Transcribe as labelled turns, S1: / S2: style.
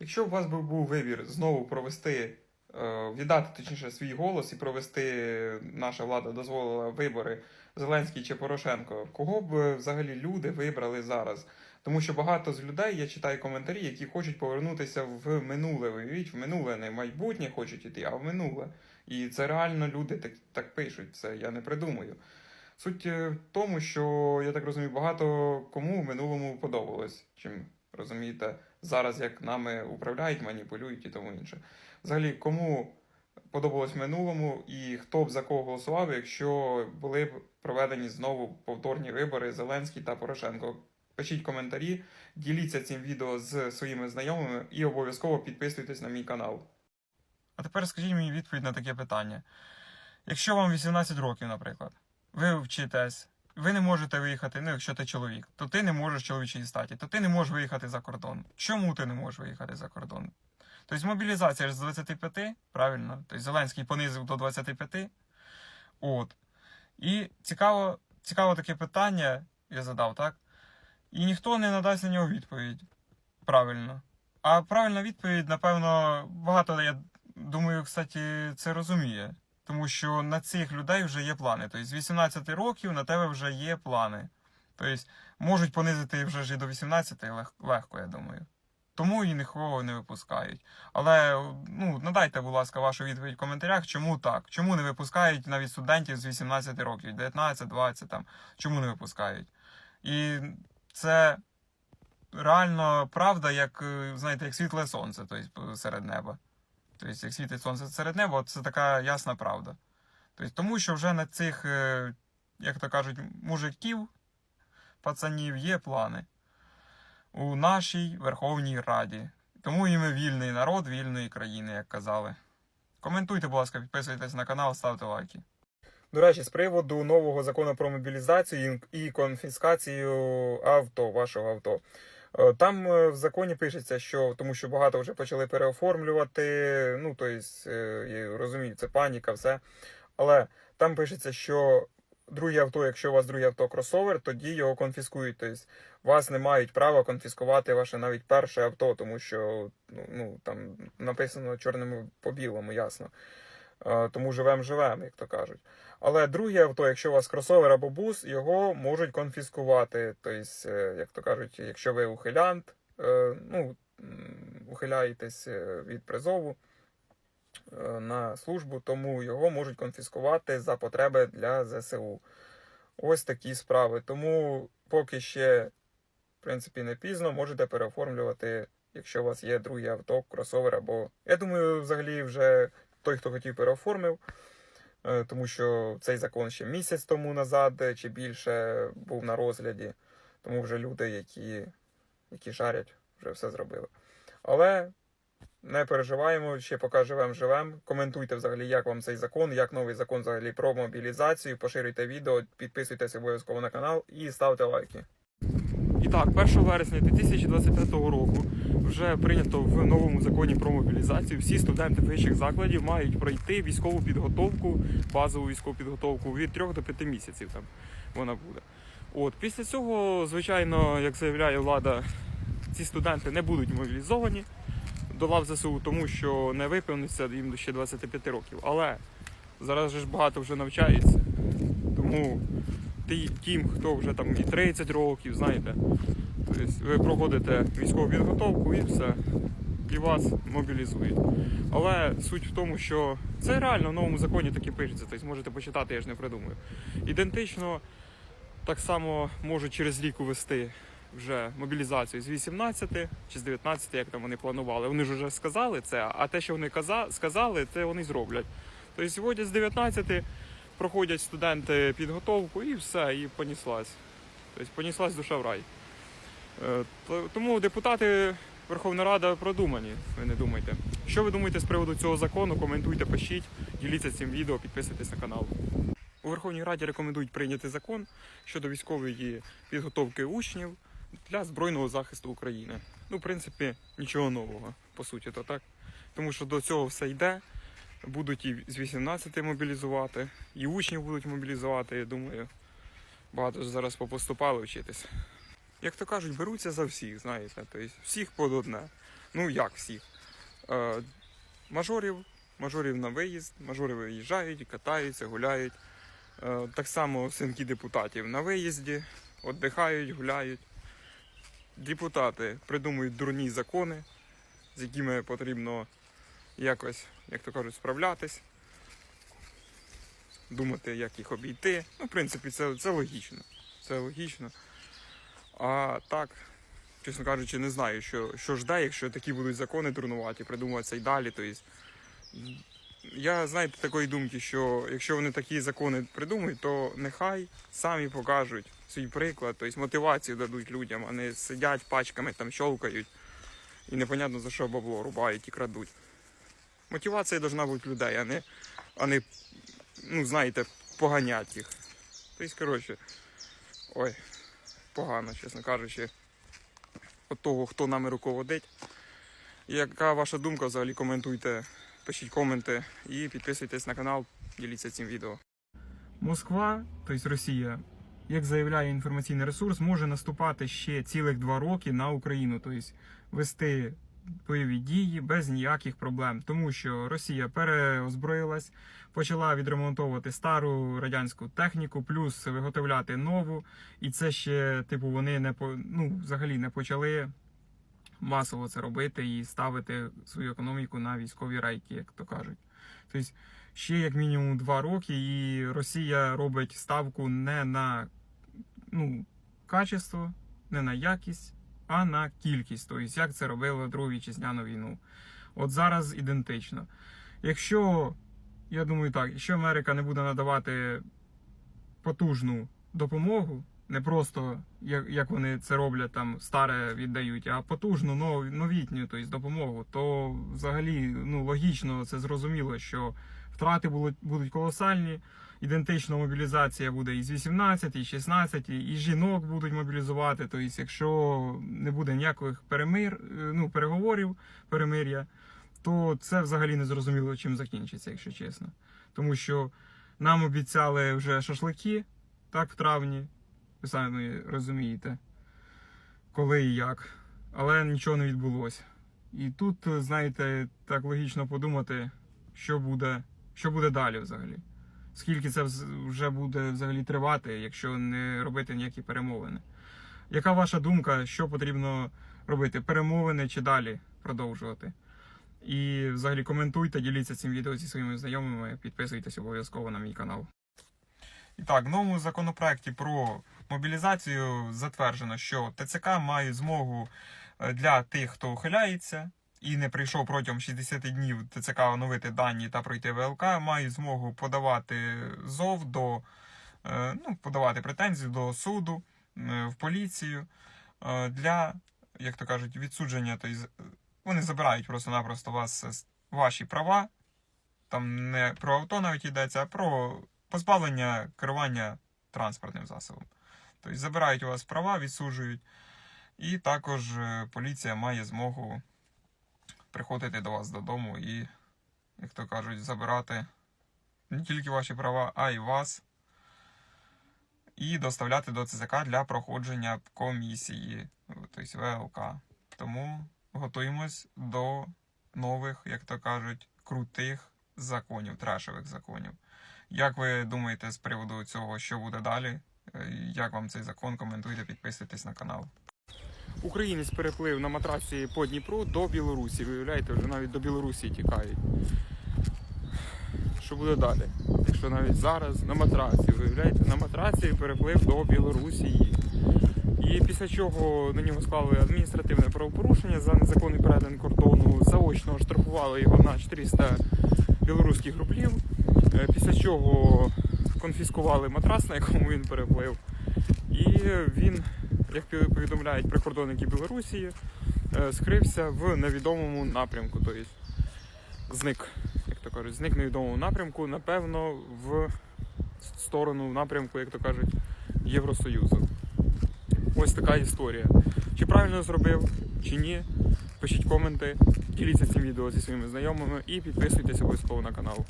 S1: Якщо у вас би був вибір знову провести, е, віддати точніше свій голос і провести, наша влада дозволила вибори Зеленський чи Порошенко, кого б е, взагалі люди вибрали зараз? Тому що багато з людей я читаю коментарі, які хочуть повернутися в минуле. Уявіть, в минуле, не в майбутнє хочуть іти, а в минуле. І це реально люди так, так пишуть. Це я не придумую. Суть е, в тому, що я так розумію, багато кому в минулому подобалось, чим розумієте, зараз як нами управляють, маніпулюють і тому інше. Взагалі, кому подобалось минулому і хто б за кого голосував, якщо були б проведені знову повторні вибори Зеленський та Порошенко. Пишіть коментарі, діліться цим відео з своїми знайомими і обов'язково підписуйтесь на мій канал. А тепер скажіть мені відповідь на таке питання. Якщо вам 18 років, наприклад, ви вчитесь, ви не можете виїхати, ну якщо ти чоловік, то ти не можеш чоловічій статі, то ти не можеш виїхати за кордон. Чому ти не можеш виїхати за кордон? Тобто мобілізація ж з 25, правильно? Тобто Зеленський понизив до 25. От. І цікаво, цікаво таке питання, я задав, так? І ніхто не надасть на нього відповідь. Правильно. А правильна відповідь, напевно, багато, я думаю, кстати, це розуміє. Тому що на цих людей вже є плани. Тобто з 18 років на тебе вже є плани. Тобто можуть понизити вже ж і до 18 лег- легко, я думаю. Тому і нікого не випускають. Але ну, надайте, будь ласка, вашу відповідь в коментарях, чому так? Чому не випускають навіть студентів з 18 років, 19, 20 там. Чому не випускають? І це реально правда, як, знаєте, як світле сонце, тобто серед неба. Тобто, як світить сонце серед неба, це така ясна правда. Тобто, тому що вже на цих, е, як то кажуть, мужиків, пацанів є плани у нашій Верховній Раді. Тому і ми вільний народ вільної країни, як казали. Коментуйте, будь ласка, підписуйтесь на канал, ставте лайки. До речі, з приводу нового закону про мобілізацію і конфіскацію авто, вашого авто. Е, Там е, в законі пишеться, що тому що багато вже почали переоформлювати. Ну тобто, розумію, це паніка, все. Але там пишеться, що друге авто, якщо у вас друге авто кросовер, тоді його конфіскують. Тобто вас не мають права конфіскувати ваше навіть перше авто, тому що ну, ну там написано чорним по білому, ясно. Тому живем живем, як то кажуть. Але друге авто, якщо у вас кросовер або бус, його можуть конфіскувати. Тобто, е, як то кажуть, якщо ви ухилянт, е, ну, ухиляєтесь е, від призову на службу, тому його можуть конфіскувати за потреби для ЗСУ. Ось такі справи. Тому поки ще, в принципі, не пізно, можете переоформлювати, якщо у вас є друге авто, кросовер або. Я думаю, взагалі вже той, хто хотів, переоформив. Е, Тому що цей закон ще місяць тому назад е, чи більше був на розгляді. Тому вже люди, які, які жарять, вже все зробили. Але не переживаємо, ще поки живем живем. Коментуйте взагалі, як вам цей закон, як новий закон взагалі про мобілізацію. Поширюйте відео, підписуйтесь обов'язково на канал і ставте лайки. І так, 1 вересня 2025 року вже прийнято в новому законі про мобілізацію. Всі студенти вищих закладів мають пройти військову підготовку, базову військову підготовку від 3 до 5 місяців. Там вона буде. От після цього, звичайно, як заявляє влада, ці студенти не будуть мобілізовані до лав ЗСУ, тому що не виповниться їм ще 25 років. Але зараз же ж багато вже навчається. Тому тим, хто вже там і 30 років, знаєте, тобто ви проходите військову підготовку і все, і вас мобілізують. Але суть в тому, що це реально в новому законі таки пишеться, тобто можете почитати, я ж не придумаю. Ідентично так само можуть через рік увести вже мобілізацію з 18 чи з 19, як там вони планували. Вони ж вже сказали це, а те, що вони каза- сказали, це вони зроблять. Тобто сьогодні з 19 проходять студенти підготовку і все, і поніслась. Тобто поніслась душа в рай. Е, то- Тому депутати Верховна Рада продумані, ви не думайте. Що ви думаєте з приводу цього закону? Коментуйте, пишіть, діліться цим відео, підписуйтесь на канал. У Верховній Раді рекомендують прийняти закон щодо військової підготовки учнів для збройного захисту України. Ну, в принципі, нічого нового, по суті, то так. Тому що до цього все йде. Будуть і з 18 мобілізувати, і учнів будуть мобілізувати, я думаю. Багато ж зараз попоступали вчитись. Як то кажуть, беруться за всіх, знаєте, тобто всіх под одне. Ну як всіх? Е, мажорів, мажорів на виїзд, мажори виїжджають, катаються, гуляють. Е, так само синки депутатів на виїзді, віддихають, гуляють. Депутати придумують дурні закони, з якими потрібно якось, як то кажуть, справлятись, думати, як їх обійти. Ну, в принципі, це, це логічно. Це логічно. А так, чесно кажучи, не знаю, що, що жде, якщо такі будуть закони дурнуваті, придумуватися і далі. Тобто, я, знаєте, такої думки, що якщо вони такі закони придумають, то нехай самі покажуть свій приклад, тобто мотивацію дадуть людям, а не сидять пачками, там щолкають і непонятно за що бабло рубають і крадуть. Мотивація повинна бути людей, а не, а не ну, знаєте, поганять їх. Тобто, коротше, ой, погано, чесно кажучи, от того, хто нами руководить. Яка ваша думка взагалі коментуйте, пишіть коменти і підписуйтесь на канал, діліться цим відео. Москва, тобто Росія, як заявляє інформаційний ресурс, може наступати ще цілих два роки на Україну, тобто вести бойові дії без ніяких проблем, тому що Росія переозброїлась, почала відремонтовувати стару радянську техніку, плюс виготовляти нову, і це ще, типу, вони не по ну, взагалі не почали масово це робити і ставити свою економіку на військові рейки, як то кажуть. Тобто ще як мінімум два роки, і Росія робить ставку не на ну, качество, не на якість, а на кількість. Тобто, як це робило Другу вітчизняну війну. От зараз ідентично. Якщо, я думаю так, якщо Америка не буде надавати потужну допомогу, не просто як, як вони це роблять, там старе віддають, а потужну нов, новітню тобто, допомогу, то взагалі ну, логічно це зрозуміло, що втрати будуть, будуть колосальні. Ідентична мобілізація буде і з 18, і 16, і жінок будуть мобілізувати. Тобто, якщо не буде ніяких перемир, е, ну, переговорів, перемир'я, то це взагалі не зрозуміло, чим закінчиться, якщо чесно. Тому що нам обіцяли вже шашлики, так, в травні. Ви самі розумієте, коли і як. Але нічого не відбулося. І тут, знаєте, так логічно подумати, що буде, що буде далі взагалі. Скільки це вже буде взагалі тривати, якщо не робити ніякі перемовини. Яка ваша думка, що потрібно робити? Перемовини чи далі продовжувати? І взагалі коментуйте, діліться цим відео зі своїми знайомими, підписуйтесь обов'язково на мій канал. І так, в новому законопроекті про мобілізацію затверджено, що ТЦК має змогу е, для тих, хто ухиляється і не прийшов протягом 60 днів ТЦК оновити дані та пройти ВЛК, мають змогу подавати ЗОВ до е, ну, подавати претензії до суду е, в поліцію для, як то кажуть, відсудження. Тобто вони забирають просто-напросто вас ваші права. Там не про авто навіть йдеться, а про позбавлення керування транспортним засобом. Тобто забирають у вас права, відсуджують, і також е, поліція має змогу приходити до вас додому і, як то кажуть, забирати не тільки ваші права, а й вас. І доставляти до ЦЗК для проходження комісії, тобто ВЛК. Тому готуємось до нових, як то кажуть, крутих законів, трешових законів. Як ви думаєте з приводу цього, що буде далі? Як вам цей закон? Коментуйте, підписуйтесь на канал. Українець переплив на матраці по Дніпру до Білорусі. Виявляєте, вже навіть до Білорусі тікають. Що буде далі? Якщо навіть зараз на матраці, виявляєте, на матраці переплив до Білорусі. І після чого на нього склали адміністративне правопорушення за незаконний перетин кордону, заочно штрафували його на 400 білоруських рублів. Е, Після чого конфіскували матрас, на якому він переплив. І він, як повідомляють прикордонники Білорусі, е, скрився в невідомому напрямку. Тобто зник, як то кажуть, зник в невідомому напрямку, напевно, в сторону напрямку, як то кажуть, Євросоюзу. Ось така історія. Чи правильно зробив, чи ні. Пишіть коменти, діліться цим відео зі своїми знайомими і підписуйтесь обов'язково на канал.